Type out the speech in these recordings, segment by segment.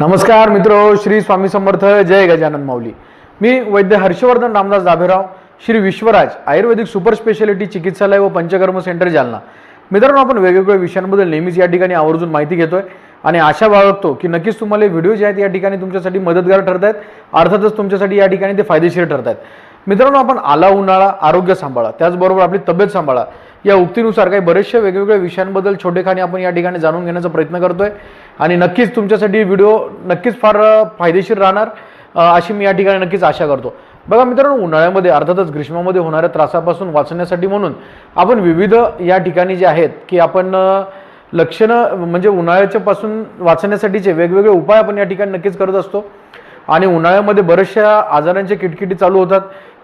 नमस्कार मित्र श्री स्वामी समर्थ जय गजानन माऊली. मी वैद्य हर्षवर्धन रामदास दाभेराव श्री विश्वराज आयुर्वेदिक सुपर स्पेशालिटी चिकित्सालय व पंचकर्म सेंटर जालना. मित्रांनो आपण वेगवेगळ्या विषयांबद्दल नेहमीच या ठिकाणी आवर्जून माहिती घेतोय आणि आशा बाळगतो की नक्कीच तुम्हाला व्हिडिओ जे आहेत या ठिकाणी तुमच्यासाठी मदतगार ठरत आहेत अर्थातच तुमच्यासाठी या ठिकाणी ते फायदेशीर ठरत आहेत मित्रांनो आपण आला उन्हाळा आरोग्य सांभाळा. त्याचबरोबर आपली तब्येत सांभाळा. या उक्तीनुसार काही बरेचशा वेगवेगळ्या विषयांबद्दल छोटेखानी आपण या ठिकाणी जाणून घेण्याचा प्रयत्न करतोय. आणि नक्कीच तुमच्यासाठी व्हिडिओ नक्कीच फार फायदेशीर राहणार अशी मी या ठिकाणी नक्कीच आशा करतो. बघा मित्रांनो उन्हाळ्यामध्ये अर्थातच ग्रीष्मामध्ये होणाऱ्या त्रासापासून वाचण्यासाठी म्हणून आपण विविध या ठिकाणी जे आहेत की आपण लक्षणं म्हणजे उन्हाळ्याच्या पासून वाचण्यासाठीचे वेगवेगळे उपाय आपण या ठिकाणी नक्कीच करत असतो. आणि उन्हाळ्यामध्ये बऱ्याचशा आजारांच्या किटकिटी चालू होतात.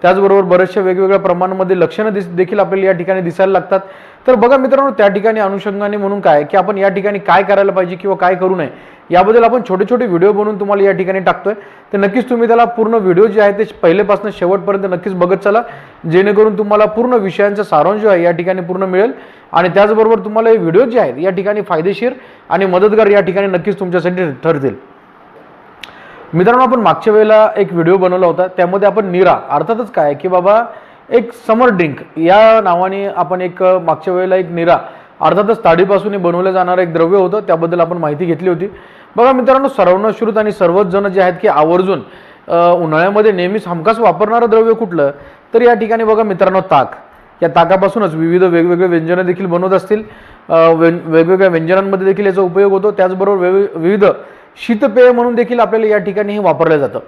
त्याचबरोबर बऱ्याचशा वेगवेगळ्या प्रमाणामध्ये लक्षणं दिस देखील आपल्याला या ठिकाणी दिसायला लागतात. तर बघा मित्रांनो त्या ठिकाणी अनुषंगाने म्हणून काय की आपण या ठिकाणी काय करायला पाहिजे किंवा काय करू नये याबद्दल आपण छोटे छोटे व्हिडिओ बनवून तुम्हाला या ठिकाणी टाकतोय. तर नक्कीच तुम्ही त्याला पूर्ण व्हिडिओ जे आहे ते पहिलेपासून शेवटपर्यंत नक्कीच बघत चला जेणेकरून तुम्हाला पूर्ण विषयांचा सारांश जो आहे या ठिकाणी पूर्ण मिळेल. आणि त्याचबरोबर तुम्हाला हे व्हिडिओ जे आहेत या ठिकाणी फायदेशीर आणि मदतगार या ठिकाणी नक्कीच तुमच्यासाठी ठरतील. मित्रांनो आपण मागच्या वेळेला एक व्हिडिओ बनवला होता. त्यामध्ये आपण निरा अर्थातच काय? की बाबा एक समर ड्रिंक या नावाने आपण एक मागच्या वेळेला एक निरा अर्थातच ताडीपासून बनवलं जाणारं एक द्रव्य होतं. त्याबद्दल आपण माहिती घेतली होती. बघा मित्रांनो सर्वनश्रुत आणि सर्वच जण जे आहेत की आवर्जून उन्हाळ्यामध्ये नेहमीच हमखास वापरणारं द्रव्य कुठलं? तर या ठिकाणी बघा मित्रांनो ताक. या ताकापासूनच विविध वेगवेगळे व्यंजनं देखील बनवत असतील. वेगवेगळ्या व्यंजनांमध्ये देखील याचा उपयोग होतो. त्याचबरोबर वेग विविध शीतपेय म्हणून देखील आपल्याला या ठिकाणी हे वापरलं जातं.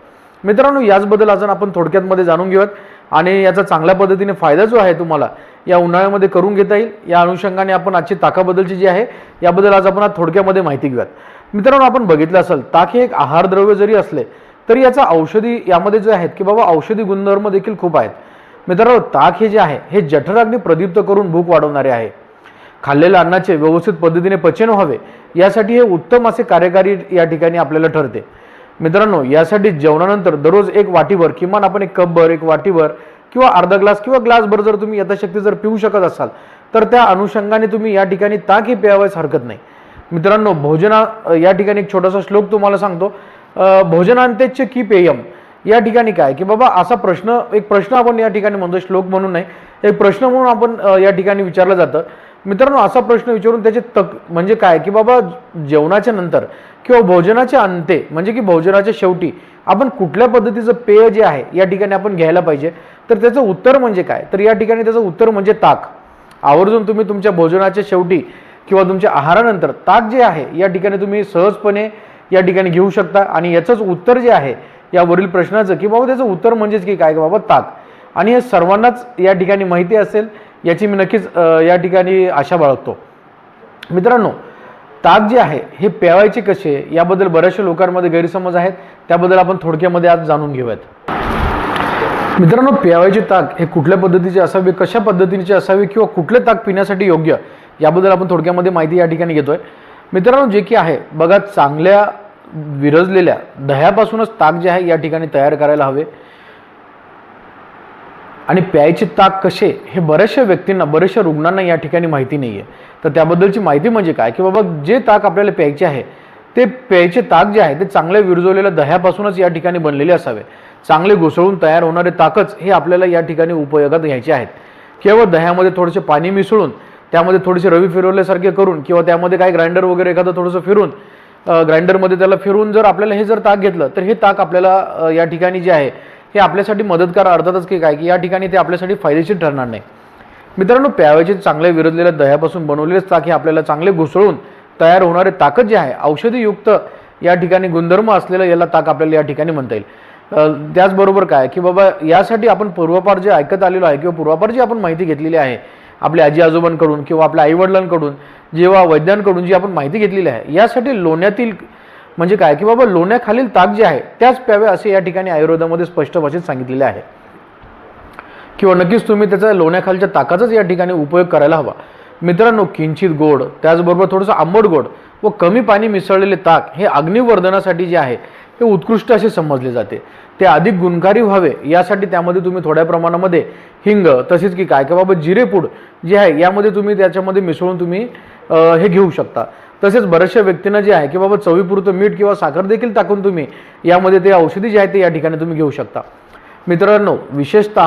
मित्रांनो याचबद्दल आज आपण थोडक्यातमध्ये जाणून घेऊयात. आणि याचा चांगल्या पद्धतीने फायदा जो आहे तुम्हाला या उन्हाळ्यामध्ये करून घेता येईल. या अनुषंगाने आपण आजची ताकाबद्दलची जी आहे याबद्दल आज आपण आज थोडक्यामध्ये माहिती घेऊयात. मित्रांनो आपण बघितलं असेल ताक हे एक आहारद्रव्य जरी असले तरी याचा औषधी यामध्ये जे आहेत की बाबा औषधी गुणधर्म देखील खूप आहेत. मित्रांनो ताक हे जे आहे हे जठराग्नी प्रदीप्त करून भूक वाढवणारे आहे. खाल्लेल्या अन्नाचे व्यवस्थित पद्धतीने पचन व्हावे यासाठी हे उत्तम असे कार्यकारी या ठिकाणी आपल्याला ठरते. मित्रांनो यासाठी जेवणानंतर दररोज एक वाटीभर किमान आपण एक कपभर एक वाटीभर किंवा अर्धा ग्लास किंवा ग्लासभर जर तुम्ही यथाशक्ती जर पिऊ शकत असाल तर त्या अनुषंगाने तुम्ही या ठिकाणी ताकही प्यावयास हरकत नाही. मित्रांनो भोजना या ठिकाणी एक छोटासा श्लोक तुम्हाला सांगतो. अ, भोजनांतेच की पेयम? या ठिकाणी काय? की बाबा असा प्रश्न एक प्रश्न आपण या ठिकाणी म्हणतो श्लोक म्हणून नाही एक प्रश्न म्हणून आपण या ठिकाणी विचारलं जातं. मित्रांनो असा प्रश्न विचारून त्याचे तक म्हणजे काय? की बाबा जेवणाच्या नंतर किंवा भोजनाच्या अंते म्हणजे की भोजनाच्या शेवटी आपण कुठल्या पद्धतीचं पेय जे आहे या ठिकाणी आपण घ्यायला पाहिजे. तर त्याचं उत्तर म्हणजे काय? तर या ठिकाणी त्याचं उत्तर म्हणजे ताक. आवर्जून तुम्ही तुमच्या भोजनाच्या शेवटी किंवा तुमच्या आहारानंतर ताक जे आहे या ठिकाणी तुम्ही सहजपणे या ठिकाणी घेऊ शकता. आणि याचंच उत्तर जे आहे यावरील प्रश्नाचं की बाबा त्याचं उत्तर म्हणजेच की काय? बाबा ताक. आणि हे सर्वांनाच या ठिकाणी माहिती असेल. याची मी नक्कीच या ठिकाणी आशा बाळगतो. मित्रांनो ताक जे आहे हे प्यावायचे कसे याबद्दल बऱ्याचशा लोकांमध्ये गैरसमज आहेत. त्याबद्दल आपण थोडक्यामध्ये आज जाणून घेऊयात. मित्रांनो प्यावायचे ताक हे कुठल्या पद्धतीचे असावे कशा पद्धतीचे असावे किंवा कुठले ताक पिण्यासाठी योग्य याबद्दल आपण थोडक्यामध्ये माहिती या ठिकाणी घेतोय. मित्रांनो जे की आहे बघा चांगल्या विरजलेल्या दह्यापासूनच ताक जे आहे या ठिकाणी तयार करायला हवे. आणि प्यायचे ताक कसे हे बऱ्याचशा व्यक्तींना बऱ्याचशा रुग्णांना या ठिकाणी माहिती नाही आहे तर त्याबद्दलची माहिती म्हणजे काय? की बाबा जे ताक आपल्याला प्यायचे आहे ते प्यायचे ताक जे आहे ते चांगले विरजवलेल्या दह्यापासूनच या ठिकाणी बनलेले असावे. चांगले घुसळून तयार होणारे ताकच हे आपल्याला या ठिकाणी उपयोगात घ्यायचे आहेत. केवळ दह्यामध्ये थोडेसे पाणी मिसळून त्यामध्ये थोडेसे रवी फिरवल्यासारखे करून किंवा त्यामध्ये काय ग्राइंडर वगैरे एखादं थोडंसं फिरून ग्राइंडरमध्ये त्याला फिरून जर आपल्याला हे जर ताक घेतलं तर हे ताक आपल्याला या ठिकाणी जे आहे हे आपल्यासाठी मदतगार अर्थातच की काय? की या ठिकाणी ते आपल्यासाठी फायदेशीर ठरणार नाही. मित्रांनो प्यावायचे चांगले विरजलेल्या दह्यापासून बनवलेलेच ताक हे आपल्याला चांगले घुसळून तयार होणारे ताकद जे आहे औषधीयुक्त या ठिकाणी गुणधर्म असलेलं याला ताक आपल्याला या ठिकाणी म्हणता येईल. त्याचबरोबर काय? की बाबा यासाठी आपण पूर्वापार जे ऐकत आलेलो आहे किंवा पूर्वापार जी आपण माहिती घेतलेली आहे आपल्या आजी आजोबांकडून किंवा आपल्या आईवडिलांकडून जेव्हा वैद्यांकडून जी आपण माहिती घेतलेली आहे यासाठी लोण्यातील म्हणजे काय? की बाबा लोण्याखालील ताक जे आहे त्याच प्यावे असे या ठिकाणी आयुर्वेदामध्ये स्पष्ट भाषेत सांगितलेले आहे. किंवा नक्कीच तुम्ही त्याचा लोण्याखालच्या ताकाचाच या ठिकाणी उपयोग करायला हवा. मित्रांनो किंचित गोड त्याचबरोबर थोडंसं आंबट गोड व कमी पाणी मिसळलेले ताक हे अग्निवर्धनासाठी जे आहे हे उत्कृष्ट असे समजले जाते. ते अधिक गुणकारी व्हावे यासाठी त्यामध्ये तुम्ही थोड्या प्रमाणामध्ये हिंग तसेच की काय काय बाबा जिरेपूड जे आहे यामध्ये तुम्ही त्याच्यामध्ये मिसळून तुम्ही हे घेऊ शकता. तसेच बऱ्याचशा व्यक्तींना जे आहे की बाबा चवीपुरतं मीठ किंवा साखर देखील टाकून तुम्ही यामध्ये ते औषधी जे आहे ते या ठिकाणी तुम्ही घेऊ शकता. मित्रांनो विशेषत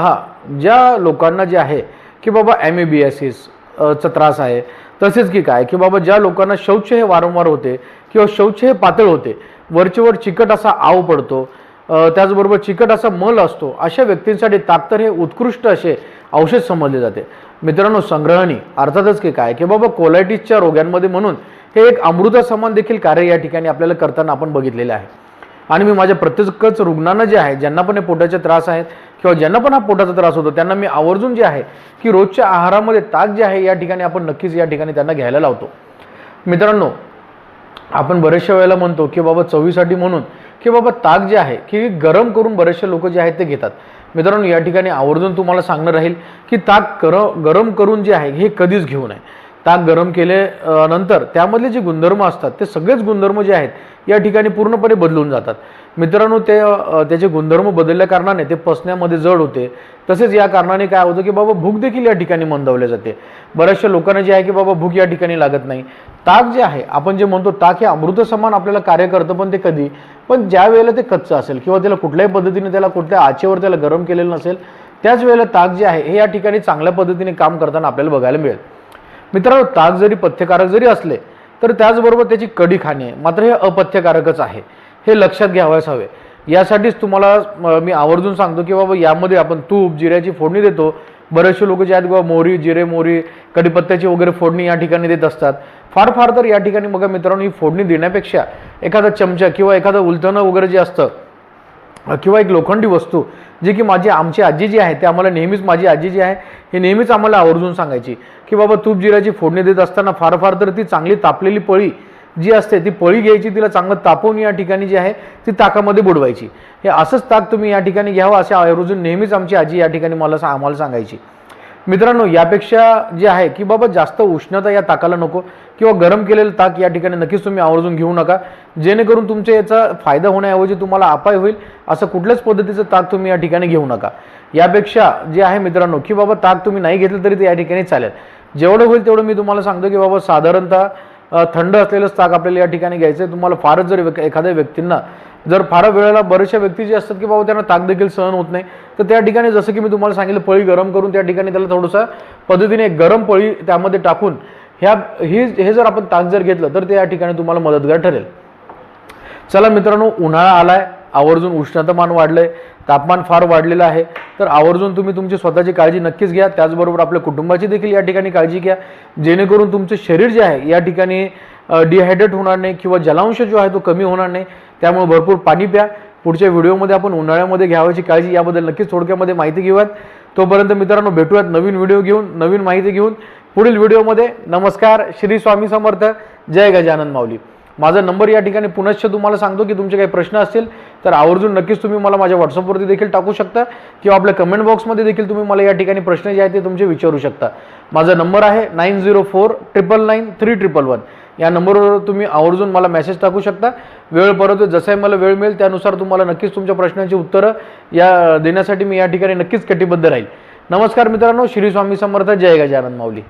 ज्या लोकांना जे आहे की बाबा ॲमेबियासिस चा त्रास आहे तसेच की काय की बाबा ज्या लोकांना शौच हे वारंवार होते किंवा शौच हे पातळ होते वरचेवर चिकट असा आव पडतो त्याचबरोबर चिकट असा मल असतो अशा व्यक्तींसाठी ताकतर हे उत्कृष्ट असे औषध समजले जाते. मित्रांनो संग्रहणी अर्थातच की काय की बाबा कोलायटिसच्या रोग्यांमध्ये म्हणून हे एक अमृतासमान देखील कार्य या ठिकाणी आपल्याला करताना आपण बघितलेलं आहे. आणि मी माझ्या प्रत्येकच रुग्णांना जे आहे ज्यांना पण हे पोटाचे त्रास आहेत किंवा ज्यांना पण हा पोटाचा त्रास होतो त्यांना मी आवर्जून जे आहे की रोजच्या आहारामध्ये ताक जे आहे या ठिकाणी आपण नक्कीच या ठिकाणी त्यांना घ्यायला लावतो. मित्रांनो आपण बरेचशा वेळेला म्हणतो की बाबा चवीसाठी म्हणून की बाबा ताक जे आहे की गरम करून बरेचसे लोक जे आहेत ते घेतात. मित्रांनो या ठिकाणी आवर्जून तुम्हाला सांगणं राहील की ताक कर गरम करून जे आहे हे कधीच घेऊ नये. ताक गरम केले नंतर त्यामधले जे गुणधर्म असतात ते सगळेच गुणधर्म जे आहेत या ठिकाणी पूर्णपणे बदलून जातात. मित्रांनो ते त्याचे गुणधर्म बदलल्या कारणाने ते पसण्यामध्ये जड होते. तसेच या कारणाने काय होतं की बाबा भूक देखील या ठिकाणी मंदावल्या जाते. बऱ्याचशा लोकांना जे आहे की बाबा भूक या ठिकाणी लागत नाही. ताक जे आहे आपण जे म्हणतो ताक हे अमृत समान आपल्याला कार्य करतं पण ते कधी पण ज्या वेळेला ते कच्चं असेल किंवा त्याला कुठल्याही पद्धतीने त्याला कुठल्या आचेवर त्याला गरम केलेलं नसेल त्याच वेळेला ताक जे आहे हे या ठिकाणी चांगल्या पद्धतीने काम करताना आपल्याला बघायला मिळेल. मित्रांनो ताक जरी पथ्यकारक जरी असले तर त्याचबरोबर त्याची कडी खाणे आहे. मात्र हे अपथ्यकारकच आहे. हे लक्षात घ्यावयास हवे. यासाठीच तुम्हाला मी आवर्जून सांगतो की बाबा यामध्ये आपण तूप जिऱ्याची फोडणी देतो. बरेचसे लोक जे आहेत बाबा मोहरी जिरे मोहरी कडीपत्त्याची वगैरे फोडणी या ठिकाणी देत असतात. फार फार तर या ठिकाणी बघा मित्रांनो ही फोडणी देण्यापेक्षा एखादा चमचा किंवा एखादं उलथणं वगैरे जे असतं किंवा एक लोखंडी वस्तू जी की माझी आमची आजी जी आहे ते आम्हाला नेहमीच माझी आजी जी आहे हे नेहमीच आम्हाला आवर्जून सांगायची की बाबा तूप जिऱ्याची फोडणी देत असताना फार फार तर ती चांगली तापलेली पळी जी असते ती पळी घ्यायची तिला चांगलं तापवून या ठिकाणी जी आहे ती ताकामध्ये बुडवायची. हे असंच ताक तुम्ही या ठिकाणी घ्यावं असे आवर्जून नेहमीच आमची आजी या ठिकाणी मला सा- आम्हाला सांगायची. मित्रांनो यापेक्षा जे आहे की बाबा जास्त उष्णता या ताकाला नको किंवा गरम केलेलं ताक या ठिकाणी नक्कीच तुम्ही आवर्जून घेऊ नका. जेणेकरून तुमच्या याचा फायदा होण्याऐवजी तुम्हाला अपाय होईल असं कुठल्याच पद्धतीचं ताक तुम्ही या ठिकाणी घेऊ नका. यापेक्षा जे आहे मित्रांनो की बाबा ताक तुम्ही नाही घेतलं तरी ते या ठिकाणी चालेल. जेवढं होईल तेवढं मी तुम्हाला सांगतो की बाबा साधारणतः थंड असलेलंच ताक आपल्याला या ठिकाणी घ्यायचं आहे तुम्हाला फारच जर एखाद्या व्यक्तींना जर फार वेळेला बऱ्याचशा व्यक्ती जे असतात की बाबा त्यांना ताक देखील सहन होत नाही तर त्या ठिकाणी जसं की मी तुम्हाला सांगितलं पळी गरम करून त्या ठिकाणी त्याला थोडंसं पद्धतीने गरम पळी त्यामध्ये टाकून ह्या ही हे जर आपण ताक जर घेतलं तर ते या ठिकाणी तुम्हाला मदतगार ठरेल. चला मित्रांनो उन्हाळा आलाय. आवर्जून उष्णतामान आहे तापमान फार वाढलेलं आहे. तर आवर्जून तुम्ही तुमची स्वतःची काळजी नक्कीच घ्या. त्याचबरोबर आपल्या कुटुंबाची देखील या ठिकाणी काळजी घ्या. जेणेकरून तुमचं शरीर जे आहे या ठिकाणी डिहायड्रेट होणार नाही किंवा जलांश जो आहे तो कमी होणार नाही. त्यामुळे भरपूर पाणी प्या. पुढच्या व्हिडिओमध्ये आपण उन्हाळ्यामध्ये घ्यावायची काळजी याबद्दल नक्कीच थोडक्यामध्ये माहिती घेऊयात. तोपर्यंत मित्रांनो भेटूयात नवीन व्हिडिओ घेऊन नवीन माहिती घेऊन. पुढील व्हिडिओमध्ये नमस्कार श्री स्वामी समर्थ. जय गजानन माऊली. माझा नंबर या ठिकाणी पुनश्च तुम्हाला सांगतो की तुमचे काही प्रश्न असतील तर आवर्जून नक्कीच तुम्ही मला माझ्या व्हॉट्सअपवरती देखील टाकू शकता किंवा आपल्या कमेंट बॉक्समध्ये देखील तुम्ही मला या ठिकाणी प्रश्न जे आहेत ते तुमचे विचारू शकता. माझा नंबर आहे nine zero four triple nine three triple one या नंबरवर तुम्ही आवर्जून मला मेसेज टाकू शकता. वेळ परत जसंही मला वेळ मिळेल त्यानुसार तुम्हाला नक्कीच तुमच्या प्रश्नांची उत्तरं या देण्यासाठी मी या ठिकाणी नक्कीच कटिबद्ध राहील. नमस्कार मित्रांनो श्री स्वामी समर्थ जय गजानन माऊली.